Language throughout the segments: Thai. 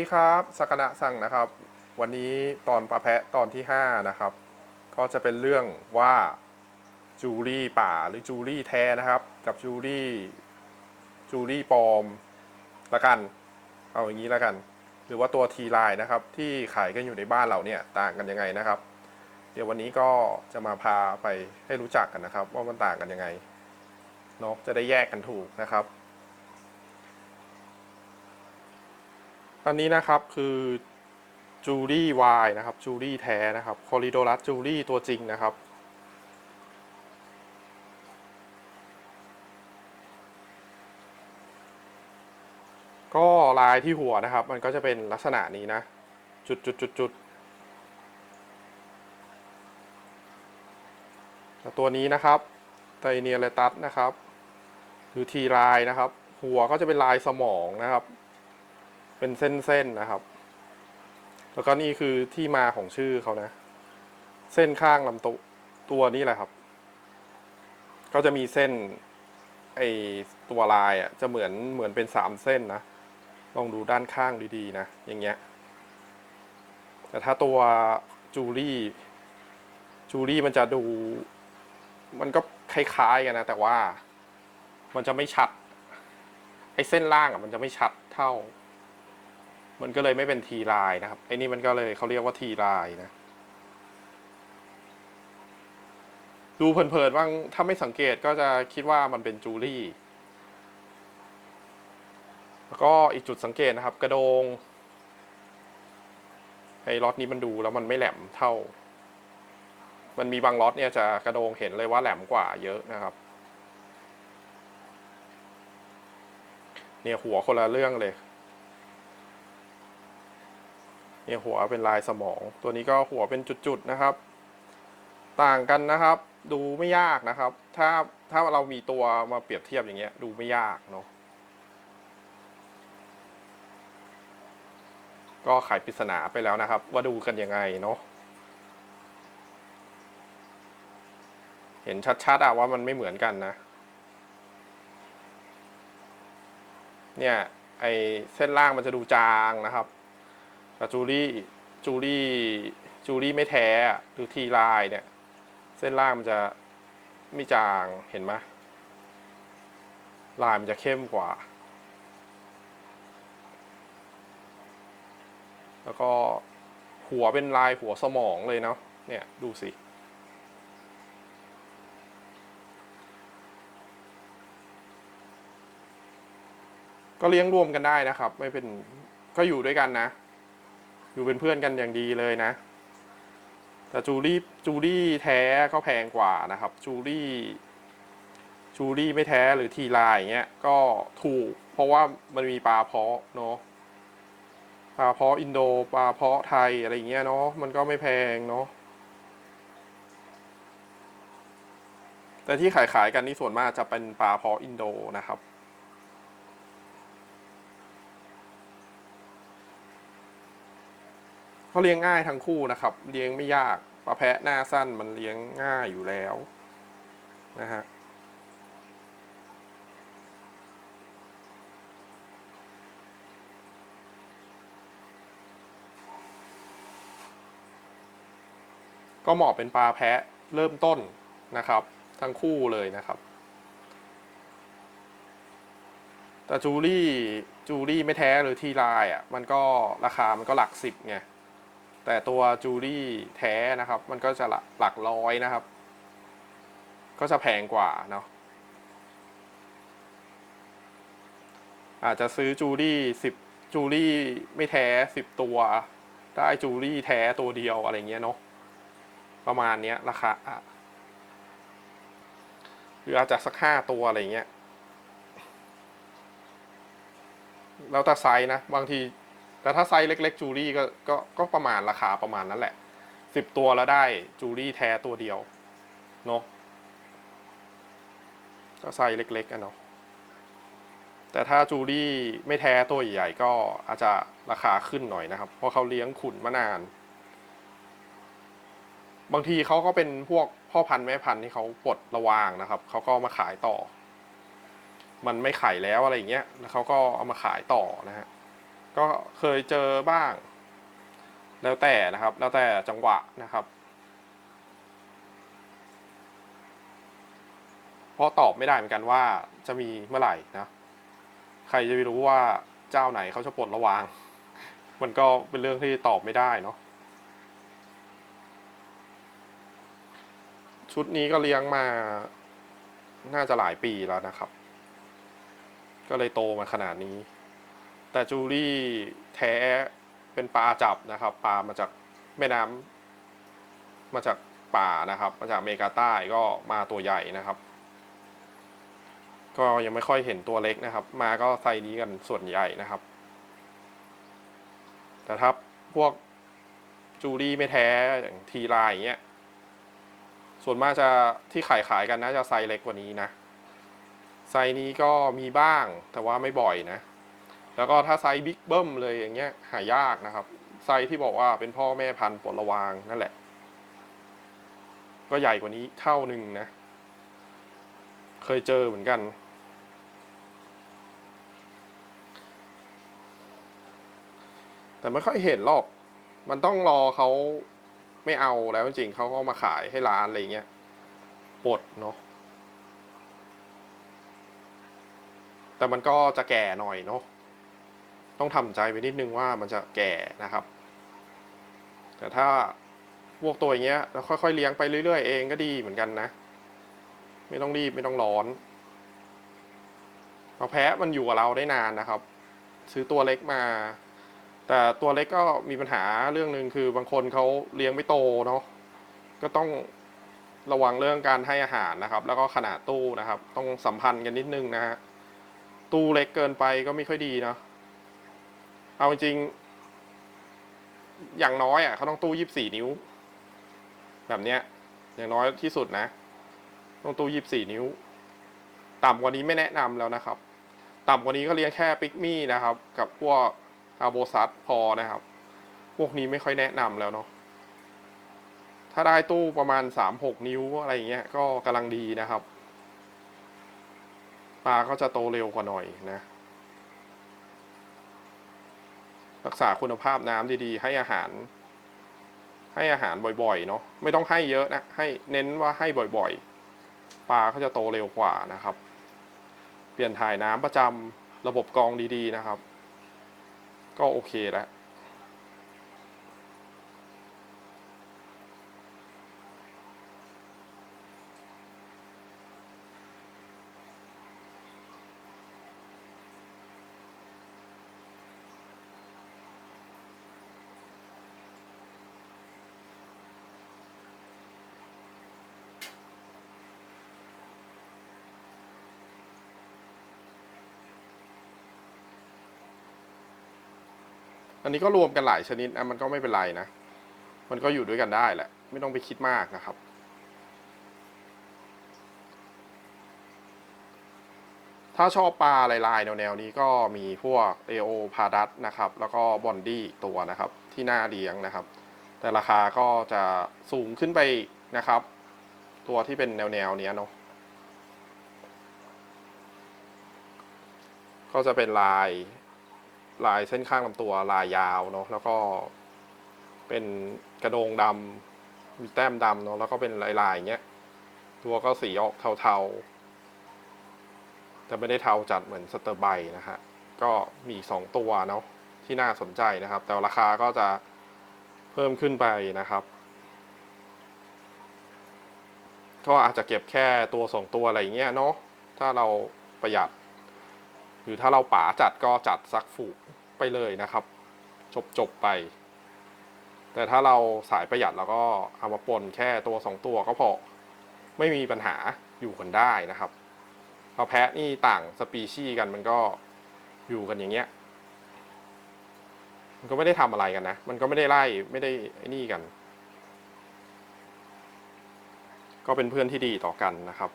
วัสดีครับสักนะสั่งนะครับ วันนี้ตอนปลาแพะตอนที่ 5 นะครับ ก็จะเป็นเรื่องว่าจูรี่ป่าหรือจูรี่แท้นะครับ กับจูรี่จูรี่ปลอมละกัน เอาอย่างนี้ละกัน หรือว่าตัวทีไลน์นะครับ ที่ขายกันอยู่ในบ้านเราเนี่ยต่างกันยังไงนะครับ เดี๋ยววันนี้ก็จะมาพาไปให้รู้จักกันนะครับ ว่ามันต่างกันยังไงเนาะจะได้แยกกันถูกนะครับ อันนี้นะครับคือจูรี่วายนะครับจูรี่แท้นะครับคอริโดรัสจูรี่ตัวจริงนะครับ ก็ลายที่หัวนะครับ มันก็จะเป็นลักษณะนี้นะ จุดจุดจุดจุดแล้วตัวนี้นะครับไตเนียเลตัสนะครับ หรือทีลายนะครับ หัวก็จะเป็นลายสมองนะครับ เป็นเส้นๆนะครับ แล้วก็นี่คือที่มาของชื่อเขานะ เส้นข้างลำตัวตัวนี่แหละครับ ก็จะมีเส้นไอตัวลายอะจะเหมือนเหมือนเป็นสามเส้นนะ ลองดูด้านข้างดีๆนะ อย่างเงี้ย แต่ถ้าตัวจูรี่จูรี่มันจะดู มันก็คล้ายๆกันนะ แต่ว่ามันจะไม่ชัด ไอ้เส้นล่างอะมันจะไม่ชัดเท่า มันก็เลยไม่เป็นทีไลน์นะครับไอ้นี่มันก็เลยเขาเรียกว่าทีไลน์นะ ดูเพลินๆบ้างถ้าไม่สังเกตก็จะคิดว่ามันเป็นจูรี่ แล้วก็อีกจุดสังเกตนะครับ กระโดงไอ้ล็อตนี้มันดูแล้วมันไม่แหลมเท่า มันมีบางล็อตเนี่ยจะกระโดงเห็นเลยว่าแหลมกว่าเยอะนะครับเนี่ยหัวคนละเรื่องเลย เนี่ยหัวเป็นลายสมอง ตัวนี้ก็หัวเป็นจุดๆนะครับ ต่างกันนะครับ ดูไม่ยากนะครับ ถ้าถ้าเรามีตัวมาเปรียบเทียบอย่างเงี้ย ดูไม่ยากเนาะก็ไขปริศนาไปแล้วนะครับ ว่าดูกันยังไงเนาะเห็นชัดๆอะว่ามันไม่เหมือนกันนะ เนี่ยไอเส้นล่างมันจะดูจางนะครับ แต่จูรี่จูรี่จูรี่ไม่แท้อะหรือทีลายเนี่ย เส้นล่างมันจะไม่จางเห็นไหมลายมันจะเข้มกว่า แล้วก็หัวเป็นลายหัวสมองเลยเนาะเนี่ยดูสิก็เลี้ยงรวมกันได้นะครับ ไม่เป็นก็อยู่ด้วยกันนะ อยู่เป็นเพื่อนกันอย่างดีเลยนะ แต่จูรี่จูรี่แท้ก็แพงกว่านะครับจูรี่จูรี่ไม่แท้หรือทีลายอย่างเงี้ยก็ถูก เพราะว่ามันมีปลาเพาะเนาะปลาเพาะอินโดปลาเพาะไทยอะไรเงี้ยเนาะมันก็ไม่แพงเนาะแต่ที่ขายขายกันนี่ส่วนมากจะเป็นปลาเพาะอินโดนะครับ เขาเลี้ยงง่ายทั้งคู่นะครับ เลี้ยงไม่ยากปลาแพะหน้าสั้นมันเลี้ยงง่ายอยู่แล้วนะฮะก็เหมาะเป็นปลาแพะเริ่มต้นนะครับ ทั้งคู่เลยนะครับ แต่จูรี่จูรี่ไม่แท้หรือทีลายอะมันก็ราคามันก็หลักสิบไง แต่ตัวจูรี่แท้นะครับ มันก็จะหลักหลักร้อยนะครับ ก็จะแพงกว่าเนาะอาจจะซื้อจูรี่สิบจูรี่ไม่แท้สิบตัว ได้จูรี่แท้ตัวเดียวอะไรเงี้ยเนาะประมาณเนี้ยราคาหรืออาจจะสักห้าตัวอะไรเงี้ยแล้วแต่ไซส์นะ บางที แต่ถ้าไซส์เล็กๆจูรี่ก็ก็ก็ประมาณราคาประมาณนั้นแหละสิบตัวแล้วได้จูรี่แท้ตัวเดียวเนาะก็ไซส์เล็กๆกันเนาะแต่ถ้าจูรี่ไม่แท้ตัวใหญ่ๆก็อาจจะราคาขึ้นหน่อยนะครับ เพราะเขาเลี้ยงขุนมานาน บางทีเขาก็เป็นพวกพ่อพันธุ์แม่พันธุ์ที่เขาปลดระวางนะครับเขาก็มาขายต่อ มันไม่ไข่แล้วอะไรอย่างเงี้ยแล้วเขาก็เอามาขายต่อนะฮะ ก็เคยเจอบ้าง แล้วแต่นะครับ แล้วแต่จังหวะนะครับ เพราะตอบไม่ได้เหมือนกันว่าจะมีเมื่อไหร่นะ ใครจะไปรู้ว่าเจ้าไหนเขาจะปลดระวาง มันก็เป็นเรื่องที่ตอบไม่ได้เนาะ ชุดนี้ก็เลี้ยงมา น่าจะหลายปีแล้วนะครับ ก็เลยโตมาขนาดนี้ แต่จูลี่แท้เป็นปลาจับนะครับ ปลามาจากแม่น้ำมาจากป่านะครับ มาจากอเมริกาใต้ก็มาตัวใหญ่นะครับ ก็ยังไม่ค่อยเห็นตัวเล็กนะครับ มาก็ไซนี้กันส่วนใหญ่นะครับ แต่ถ้าพวกจูลี่ไม่แท้อย่างทีลายอย่างเงี้ยส่วนมากจะที่ขายขายกันนะจะไซส์เล็กกว่านี้นะ ไซส์นี้ก็มีบ้างแต่ว่าไม่บ่อยนะ แล้วก็ถ้าไซส์บิ๊กเบิ้มเลยอย่างเงี้ยหายากนะครับ ไซส์ที่บอกว่าเป็นพ่อแม่พันธุ์ปลดระวางนั่นแหละ ก็ใหญ่กว่านี้เท่าหนึ่งนะ เคยเจอเหมือนกัน แต่ไม่ค่อยเห็นหรอก มันต้องรอเขาไม่เอาแล้วจริงเขาก็มาขายให้ร้านอะไรเงี้ยปลดเนาะแต่มันก็จะแก่หน่อยเนาะ ต้องทำใจไปนิดนึงว่ามันจะแก่นะครับ แต่ถ้าพวกตัวอย่างเงี้ยเราค่อยๆเลี้ยงไปเรื่อยๆเองก็ดีเหมือนกันนะ ไม่ต้องรีบไม่ต้องร้อนเราแพะมันอยู่กับเราได้นานนะครับ ซื้อตัวเล็กมา แต่ตัวเล็กก็มีปัญหาเรื่องหนึ่งคือบางคนเขาเลี้ยงไม่โตเนาะก็ต้องระวังเรื่องการให้อาหารนะครับ แล้วก็ขนาดตู้นะครับ ต้องสัมพันธ์กันนิดนึงนะฮะตู้เล็กเกินไปก็ไม่ค่อยดีเนาะ เอาจริง อย่างน้อยอะเขาต้องตู้ยี่สิบสี่นิ้ว แบบเนี้ย อย่างน้อยที่สุดนะ ต้องตู้ยี่สิบสี่นิ้ว ต่ำกว่านี้ไม่แนะนำแล้วนะครับ ต่ำกว่านี้ก็เลี้ยงแค่ปิกมี่นะครับ กับพวกอาโบซัสพอนะครับ พวกนี้ไม่ค่อยแนะนำแล้วเนาะถ้าได้ตู้ประมาณสามหกนิ้วอะไรอย่างเงี้ยก็กำลังดีนะครับปลาก็จะโตเร็วกว่าหน่อยนะ รักษาคุณภาพน้ำดีๆ ให้อาหาร ให้อาหารบ่อยๆเนาะไม่ต้องให้เยอะนะให้เน้นว่าให้บ่อยๆ ปลาเขาจะโตเร็วกว่านะครับ เปลี่ยนถ่ายน้ำประจำระบบกรองดีๆนะครับ ก็โอเคแล้ว อันนี้ก็รวมกันหลายชนิดนะมันก็ไม่เป็นไรนะ มันก็อยู่ด้วยกันได้แหละ ไม่ต้องไปคิดมากนะครับ ถ้าชอบปลาลายๆ แนวๆนี้ก็มีพวกเอโอพาดัสนะครับ แล้วก็บอนดี้ตัวนะครับ ที่หน่าเลี้ยงนะครับ แต่ราคาก็จะสูงขึ้นไปนะครับ ตัวที่เป็นแนวๆนี้เนาะก็จะเป็นลาย ลายเส้นข้างลำตัวลายยาวเนาะแล้วก็เป็นกระโดงดำมีแต้มดำเนาะแล้วก็เป็นลายๆอย่างเงี้ยตัวก็สีออกเทาๆ แต่ไม่ได้เทาจัดเหมือนสเตอร์ไบนะฮะก็มีสองตัวเนาะที่น่าสนใจนะครับ แต่ราคาก็จะเพิ่มขึ้นไปนะครับ ก็อาจจะเก็บแค่ตัวสองตัวอะไรอย่างเงี้ยเนาะถ้าเราประหยัด หรือถ้าเราป๋าจัดก็จัดสักฝูกไปเลยนะครับ จบจบไป แต่ถ้าเราสายประหยัดเราก็เอามาปนแค่ตัวสองตัวก็พอไม่มีปัญหาอยู่กันได้นะครับเพราะแพะนี่ต่างสปีชีส์กันมันก็อยู่กันอย่างเงี้ยมันก็ไม่ได้ทำอะไรกันนะ มันก็ไม่ได้ไล่ไม่ได้ไอ้นี่กัน ก็เป็นเพื่อนที่ดีต่อกันนะครับ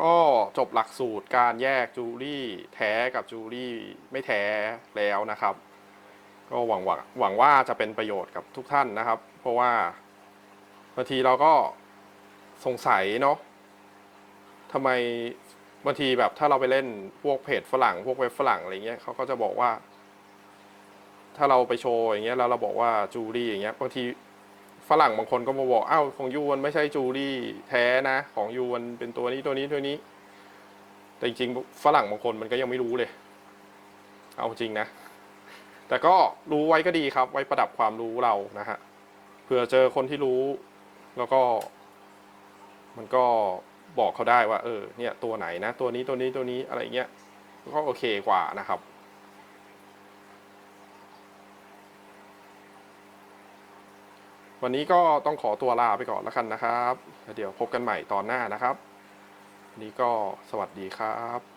ก็จ บหลักสูตรการแยกจูรี่แท้กับจูรี่ไม่แท้แล้วนะครับ ก็หวังว่าหวังว่าจะเป็นประโยชน์กับทุกท่านนะครับ เพราะว่าบางทีเราก็สงสัยเนาะทำไมบางทีแบบถ้าเราไปเล่นพวกเพจฝรั่ง พวกเว็บฝรั่งอะไรเงี้ยเขาก็จะบอกว่า ถ้าเราไปโชว์อย่างเงี้ยแล้วเราบอกว่าจูรี่อย่างเงี้ยบางทีฝรั่งบางคนก็มาบอกอ้าวของยูมันไม่ใช่จูรี่แท้นะ ของยูมันเป็นตัวนี้ตัวนี้ตัวนี้ แต่จริงๆฝรั่งบางคนมันก็ยังไม่รู้เลย เอาจริงนะ แต่ก็รู้ไว้ก็ดีครับ ไว้ประดับความรู้เรานะฮะเผื่อเจอคนที่รู้ แล้วก็ มันก็บอกเขาได้ว่า เออ เนี่ย ตัวไหนนะ ตัวนี้ตัวนี้ตัวนี้อะไรเงี้ยก็โอเคกว่านะครับวันนี้ก็ต้องขอตัวลาไปก่อนแล้วกันนะครับ เดี๋ยวพบกันใหม่ตอนหน้านะครับ นี้ก็สวัสดีครับ